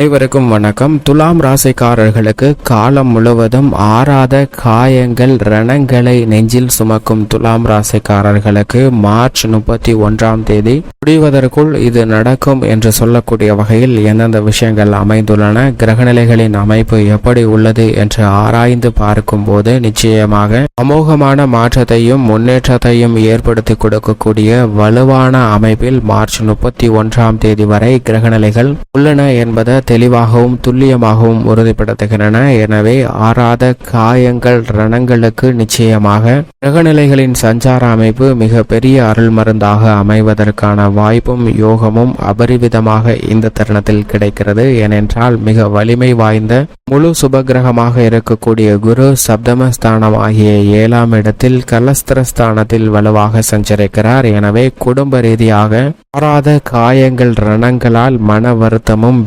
அனைவருக்கும் வணக்கம். துலாம் ராசிக்காரர்களுக்கு காலம் முழுவதும் ஆறாத காயங்கள் ரணங்களை நெஞ்சில் சுமக்கும் துலாம் ராசிக்காரர்களுக்கு மார்ச் முப்பத்தி ஒன்றாம் தேதி முடிவதற்குள் இது நடக்கும் என்று சொல்லக்கூடிய வகையில் எந்தெந்த விஷயங்கள் அமைந்துள்ளன கிரகநிலைகளின் அமைப்பு எப்படி உள்ளது என்று ஆராய்ந்து பார்க்கும்போது நிச்சயமாக அமோகமான மாற்றத்தையும் முன்னேற்றத்தையும் ஏற்படுத்தி கொடுக்கக்கூடிய வலுவான அமைப்பில் மார்ச் முப்பத்தி ஒன்றாம் தேதி வரை கிரகநிலைகள் உள்ளன என்பதை தெளிவாகவும் துல்லியமாகவும் உறுதிப்படுத்துகின்றன. எனவே ஆறாத காயங்கள் ரணங்களுக்கு நிச்சயமாக கிரகநிலைகளின் சஞ்சார அமைப்பு மிக பெரிய அருள் மருந்தாக அமைவதற்கான வாய்ப்பும் யோகமும் அபரிவிதமாக இந்த தருணத்தில் கிடைக்கிறது. ஏனென்றால் மிக வலிமை வாய்ந்த முழு சுபகிரகமாக இருக்கக்கூடிய குரு சப்தமஸ்தானம் ஆகிய ஏழாம் இடத்தில் கலஸ்திரஸ்தானத்தில் வலுவாக சஞ்சரிக்கிறார். எனவே குடும்ப ரீதியாக ஆறாத காயங்கள் ரணங்களால் மன வருத்தமும்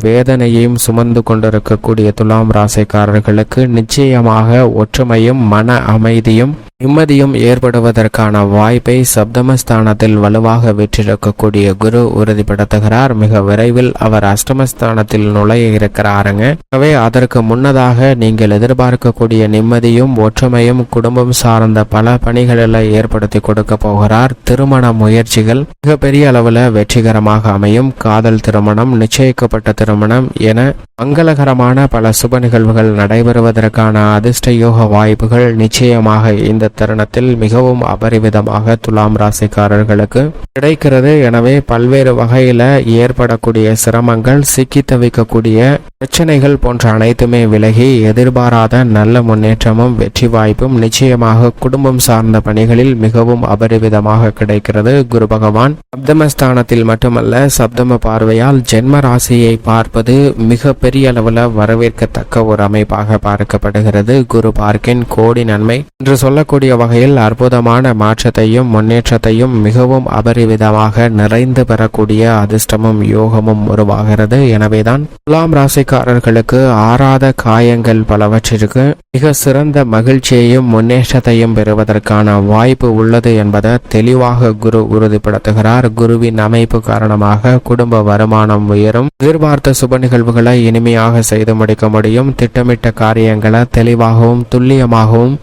வேதனையையும் சுமந்து கொண்டிருக்கக்கூடிய துலாம் ராசிக்காரர்களுக்கு நிச்சயமாக ஒற்றுமையும் மன அமைதியும் நிம்மதியும் ஏற்படுவதற்கான வாய்ப்பை சப்தமஸ்தானத்தில் வலுவாக வெற்றிருக்கக்கூடிய குரு உறுதிப்படுத்துகிறார். மிக விரைவில் அவர் அஷ்டமஸ்தானத்தில் நுழைய இருக்கிறாருங்க. ஆகவே அதற்கு முன்னதாக நீங்கள் எதிர்பார்க்கக்கூடிய நிம்மதியும் ஒற்றுமையும் குடும்பம் சார்ந்த பல பணிகளில் ஏற்படுத்தி கொடுக்க போகிறார். திருமண முயற்சிகள் மிகப்பெரிய அளவில் வெற்றிகரமாக அமையும். காதல் திருமணம் நிச்சயிக்கப்பட்ட திருமணம் என மங்களகரமான பல சுப நிகழ்வுகள் நடைபெறுவதற்கான அதிர்ஷ்ட யோக வாய்ப்புகள் நிச்சயமாக இந்த தருணத்தில் மிகவும் அபரிவிதமாக துலாம் ராசிக்காரர்களுக்கு கிடைக்கிறது. எனவே பல்வேறு வகையில ஏற்படக்கூடிய சிரமங்கள் சிக்கி தவிக்கக்கூடிய பிரச்சனைகள் போன்ற அனைத்துமே விலகி எதிர்பாராத நல்ல முன்னேற்றமும் வெற்றி வாய்ப்பும் நிச்சயமாக குடும்பம் சார்ந்த பணிகளில் மிகவும் அபரிவிதமாக கிடைக்கிறது. குரு பகவான் சப்தமஸ்தானத்தில் மட்டுமல்ல சப்தம பார்வையால் ஜென்ம ராசியை பார்ப்பது மிக பெரிய அளவில் வரவேற்கத்தக்க ஒரு அமைப்பாக பார்க்கப்படுகிறது. குரு பார்க்கின் கோடி நன்மை என்று சொல்லக்கூடிய வகையில் அற்புதமான மாற்றத்தையும் முன்னேற்றத்தையும் மிகவும் அபரிவிதமாக நிறைந்து பெறக்கூடிய அதிர்ஷ்டமும் யோகமும் உருவாகிறது. எனவேதான் துலாம் ராசிக்காரர்களுக்கு ஆறாத காயங்கள் பலவற்றிற்கு மிக சிறந்த மகிழ்ச்சியையும் முன்னேற்றத்தையும் பெறுவதற்கான வாய்ப்பு உள்ளது என்பதை தெளிவாக குரு உறுதிப்படுத்துகிறார். குருவின் அமைப்பு காரணமாக குடும்ப வருமானம் உயரும். எதிர்பார்த்த சுப நிகழ்வுகளை இனிமையாக செய்து முடிக்க முடியும். திட்டமிட்ட காரியங்களை தெளிவாகவும் துல்லியமாகவும்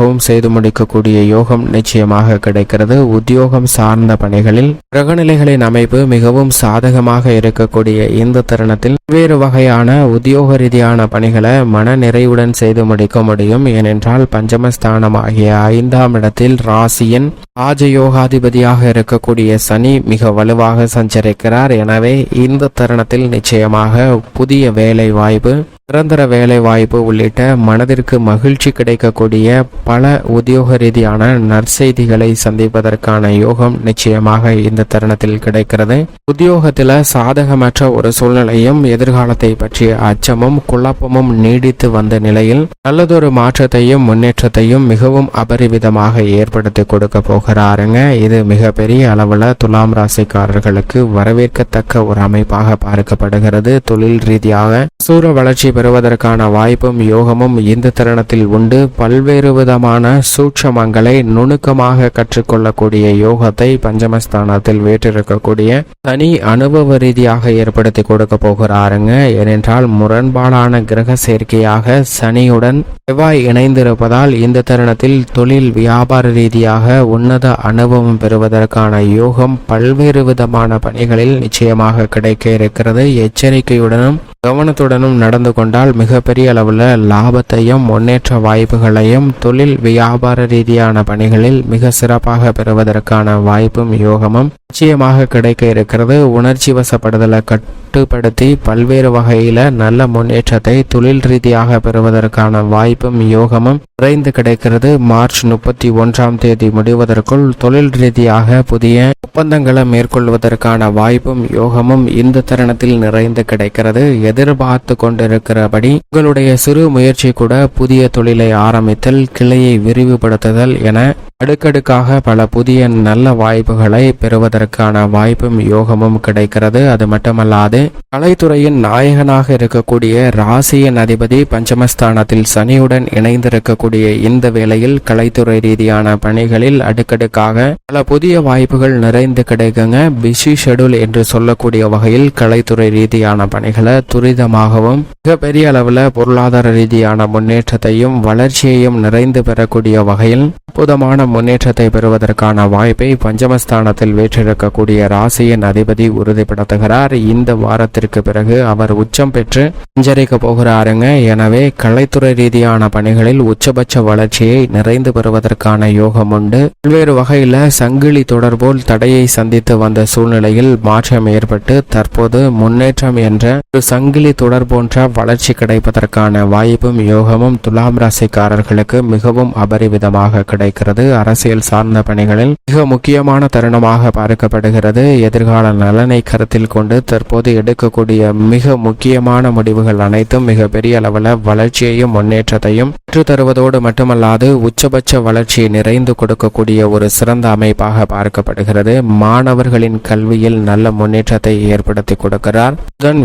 கணக்கச்சிதமாகவும் செய்து முடிக்கக்கூடிய யோகம் நிச்சயமாக கிடைக்கிறது. உத்தியோகம் சார்ந்த பணிகளில் கிரகநிலைகளின் அமைப்பு மிகவும் சாதகமாக இருக்கக்கூடிய இந்த தருணத்தில் வேறு வகையான உத்தியோக ரீதியான பணிகளை மன நிறைவுடன் செய்து முடிக்க முடியும். ஏனென்றால் பஞ்சமஸ்தானம் ஆகிய ஐந்தாம் இடத்தில் ராசியின் ராஜயோகாதிபதியாக இருக்கக்கூடிய சனி மிக வலுவாக சஞ்சரிக்கிறார். எனவே இந்த தருணத்தில் நிச்சயமாக புதிய வேலை வாய்ப்பு நிரந்தர வேலை வாய்ப்பு உள்ளிட்ட மனதிற்கு மகிழ்ச்சி கிடைக்கக்கூடிய பல உத்தியோக ரீதியான நற்செய்திகளை சந்திப்பதற்கான யோகம் நிச்சயமாக இந்த தருணத்தில் கிடைக்கிறது. உத்தியோகத்தில் சாதகமற்ற ஒரு சூழ்நிலையும் எதிர்காலத்தை பற்றிய அச்சமும் குழப்பமும் நீடித்து வந்த நிலையில் நல்லதொரு மாற்றத்தையும் முன்னேற்றத்தையும் மிகவும் அபரிவிதமாக ஏற்படுத்தி கொடுக்க போகிறாருங்க. இது மிகப்பெரிய அளவில் துலாம் ராசிக்காரர்களுக்கு வரவேற்கத்தக்க ஒரு அமைப்பாக பார்க்கப்படுகிறது. தொழில் ரீதியாக சூர வளர்ச்சி பெறுவதற்கான வாய்ப்பும் யோகமும் இந்த தருணத்தில் உண்டு. பல்வேறு விதமான சூட்சமங்களை நுணுக்கமாக கற்றுக்கொள்ளக்கூடிய யோகத்தை பஞ்சமஸ்தானத்தில் வேற்றிருக்கக்கூடிய தனி அனுபவ ரீதியாக ஏற்படுத்தி கொடுக்க போகிறாருங்க. ஏனென்றால் முரண்பாடான கிரக சேர்க்கையாக சனியுடன் செவ்வாய் இணைந்திருப்பதால் இந்த தருணத்தில் தொழில் வியாபார ரீதியாக உன்னத அனுபவம் பெறுவதற்கான யோகம் பல்வேறு விதமான பணிகளில் நிச்சயமாக கிடைக்க இருக்கிறது. எச்சரிக்கையுடனும் கவனத்துடனும் நடந்து கொண்டால் மிகப்பெரிய அளவில் லாபத்தையும் முன்னேற்ற வாய்ப்புகளையும் தொழில் வியாபார ரீதியான பணிகளில் மிக சிறப்பாக பெறுவதற்கான வாய்ப்பும் யோகமும் நிச்சயமாக கிடைக்க இருக்கிறது. உணர்ச்சி வசப்படுதலை கட்டுப்படுத்தி பல்வேறு வகையில நல்ல முன்னேற்றத்தை தொழில் ரீதியாக பெறுவதற்கான வாய்ப்பும் யோகமும் விரைந்து கிடைக்கிறது. மார்ச் முப்பத்தி ஒன்றாம் தேதி முடிவதற்குள் தொழில் ரீதியாக புதிய ஒப்பந்தங்களை மேற்கொள்வதற்கான வாய்ப்பும் யோகமும் இந்த தருணத்தில் நிறைந்து கிடைக்கிறது. எதிர்பார்த்து கொண்டிருக்கிறபடி உங்களுடைய சிறு முயற்சி கூட புதிய தொழிலை ஆரம்பித்தல் கிளையை விரிவுபடுத்துதல் என அடுக்கடுக்காக பல புதிய நல்ல வாய்ப்புகளை பெறுவதற்கான வாய்ப்பும் யோகமும் கிடைக்கிறது. அது மட்டுமல்லாது கலைத்துறையின் நாயகனாக இருக்கக்கூடிய ராசியின் அதிபதி பஞ்சமஸ்தானத்தில் சனியுடன் இணைந்திருக்கக்கூடிய இந்த வேளையில் கலைத்துறை ரீதியான பணிகளில் அடுக்கடுக்காக பல புதிய வாய்ப்புகள் நிறைந்து கிடைக்குங்க. பிஸி ஷெடியூல் என்று சொல்லக்கூடிய வகையில் கலைத்துறை ரீதியான பணிகளை துரிதமாகவும் மிகப்பெரிய அளவில் பொருளாதார ரீதியான முன்னேற்றத்தையும் வளர்ச்சியையும் நிறைந்து பெறக்கூடிய வகையில் அற்புதமான முன்னேற்றத்தை பெறுவதற்கான வாய்ப்பை பஞ்சமஸ்தானத்தில் வீற்றிருக்கக்கூடிய ராசியின் அதிபதி உறுதிப்படுத்துகிறார். இந்த வாரத்திற்கு பிறகு அவர் உச்சம் பெற்று சஞ்சரிக்க போகிறாருங்க. எனவே கலைத்துறை ரீதியான பணிகளில் உச்சபட்ச வளர்ச்சியை நிறைந்து பெறுவதற்கான யோகம் உண்டு. பல்வேறு வகையில சங்கிலி தொடர்போல் தடையை சந்தித்து வந்த சூழ்நிலையில் மாற்றம் ஏற்பட்டு தற்போது முன்னேற்றம் என்ற ஒரு சங்கிலி தொடர் போன்ற வளர்ச்சி கிடைப்பதற்கான வாய்ப்பும் யோகமும் துலாம் ராசிக்காரர்களுக்கு மிகவும் அபரிவிதமாக கிடைக்கிறது. அரசியல் சார்ந்த பணிகளில் மிக முக்கியமான தருணமாக பார்க்கப்படுகிறது. எதிர்கால நலனை கருத்தில் கொண்டு தற்போது எடுக்கக்கூடிய மிக முக்கியமான முடிவுகள் அனைத்தும் மிக பெரிய அளவில் வளர்ச்சியையும் முன்னேற்றத்தையும் பெற்றுத்தருவதோடு மட்டுமல்லாது உச்சபட்ச வளர்ச்சியை நிறைந்து கொடுக்கக்கூடிய ஒரு சிறந்த அமைப்பாக பார்க்கப்படுகிறது. மாணவர்களின் கல்வியில் நல்ல முன்னேற்றத்தை ஏற்படுத்தி கொடுக்கிறார். புதன்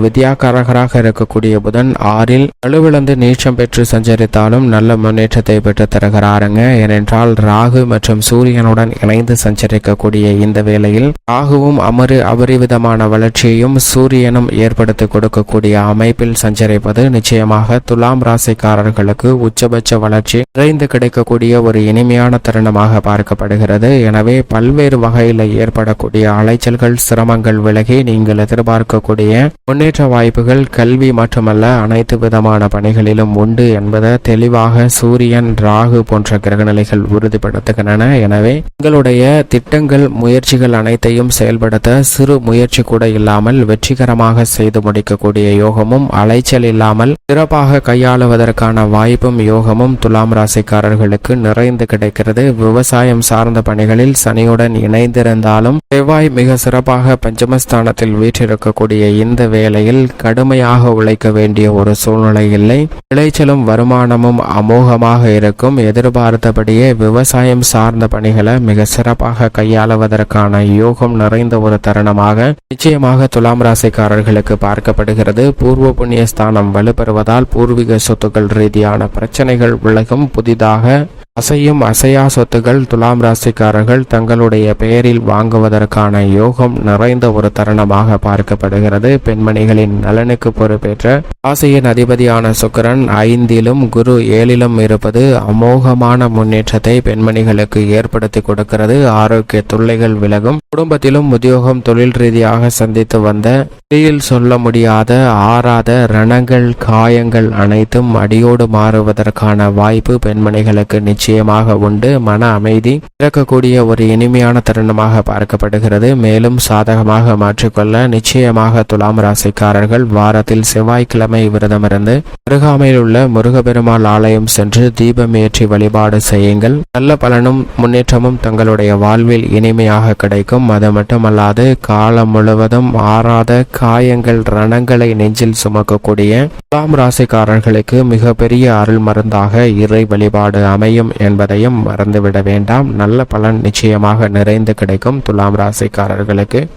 நகராக இருக்கக்கூடிய புதன் ஆறில் வலுவிழந்து நீச்சம் பெற்று சஞ்சரித்தாலும் நல்ல முன்னேற்றத்தை பெற்று தருகிறாருங்க. ஏனென்றால் ராகு மற்றும் சூரியனுடன் இணைந்து சஞ்சரிக்கக்கூடிய இந்த வேளையில் ராகுவும் அமரு அபரிவிதமான வளர்ச்சியையும் சூரியனும் ஏற்படுத்தி கொடுக்கக்கூடிய அமைப்பில் சஞ்சரிப்பது நிச்சயமாக துலாம் ராசிக்காரர்களுக்கு உச்சபட்ச வளர்ச்சி நிறைந்து கிடைக்கக்கூடிய ஒரு இனிமையான தருணமாக பார்க்கப்படுகிறது. எனவே பல்வேறு வகையில் ஏற்படக்கூடிய அலைச்சல்கள் சிரமங்கள் விலகி நீங்கள் எதிர்பார்க்கக்கூடிய முன்னேற்ற வாய்ப்புகள் கல்வி மட்டுமல்ல அனைத்து விதமான பணிகளிலும் உண்டு என்பதை தெளிவாக சூரியன் ராகு போன்ற கிரகநிலைகள் உறுதிப்படுத்துகின்றன. எனவே உங்களுடைய திட்டங்கள் முயற்சிகள் அனைத்தையும் செயல்படுத்த சிறு முயற்சி கூட இல்லாமல் வெற்றிகரமாக செய்து முடிக்கக்கூடிய யோகமும் அலைச்சல் இல்லாமல் சிறப்பாக கையாளுவதற்கான வாய்ப்பும் யோகமும் துலாம் ராசிக்காரர்களுக்கு நிறைந்து கிடைக்கிறது. விவசாயம் சார்ந்த பணிகளில் சனியுடன் இணைந்திருந்தாலும் செவ்வாய் மிக சிறப்பாக பஞ்சமஸ்தானத்தில் வீற்றிருக்கக்கூடிய இந்த வேளையில் கடுமை கடுமையாக உழைக்க வேண்டிய ஒரு சூழ்நிலை இல்லை விளைச்சலும் வருமானமும் அமோகமாக இருக்கும். எதிர்பார்த்தபடியே விவசாயம் சார்ந்த பணிகளை மிக சிறப்பாக கையாளுவதற்கான யோகம் நிறைந்த ஒரு தருணமாக நிச்சயமாக துலாம் ராசிக்காரர்களுக்கு பார்க்கப்படுகிறது. பூர்வ புண்ணிய ஸ்தானம் வலுப்பெறுவதால் பூர்வீக சொத்துக்கள் ரீதியான பிரச்சனைகள் விலகும் புதிதாக அசையும் அசையா சொத்துகள் துலாம் ராசிக்காரர்கள் தங்களுடைய பெயரில் வாங்குவதற்கான யோகம் நிறைந்த ஒரு தருணமாக பார்க்கப்படுகிறது. பெண்மணிகளின் நலனுக்கு பொறுப்பேற்ற ராசியின் அதிபதியான சுக்கரன் ஐந்திலும் குரு ஏழிலும் இருப்பது அமோகமான முன்னேற்றத்தை பெண்மணிகளுக்கு ஏற்படுத்தி கொடுக்கிறது. ஆரோக்கிய தொல்லைகள் விலகும். குடும்பத்திலும் உத்தியோகம் தொழில் ரீதியாக சந்தித்து வந்த வெளியில் சொல்ல முடியாத ஆறாத ரணங்கள் காயங்கள் அனைத்தும் அடியோடு மாறுவதற்கான வாய்ப்பு பெண்மணிகளுக்கு நிச்சயம். நிச்சயமாக உண்டு. மன அமைதி பிறக்கக்கூடிய ஒரு இனிமையான தருணமாக பார்க்கப்படுகிறது. மேலும் சாதகமாக மாற்றிக்கொள்ள நிச்சயமாக துலாம் ராசிக்காரர்கள் வாரத்தில் செவ்வாய்க்கிழமை விரதமிருந்து அருகாமையில் உள்ள முருகப்பெருமாள் ஆலயம் சென்று தீபம் ஏற்றி வழிபாடு செய்யுங்கள். நல்ல பலனும் முன்னேற்றமும் தங்களுடைய வாழ்வில் இனிமையாக கிடைக்கும். அது மட்டுமல்லாது காலம் முழுவதும் ஆறாத காயங்கள் ரணங்களை நெஞ்சில் சுமக்கக்கூடிய துலாம் ராசிக்காரர்களுக்கு மிகப்பெரிய அருள் மருந்தாக இறை வழிபாடு அமையும். என்பதையும் மறந்துவிட வேண்டாம். நல்ல பலன் நிச்சயமாக நிறைந்து கிடைக்கும் துலாம் ராசிக்காரர்களுக்கு.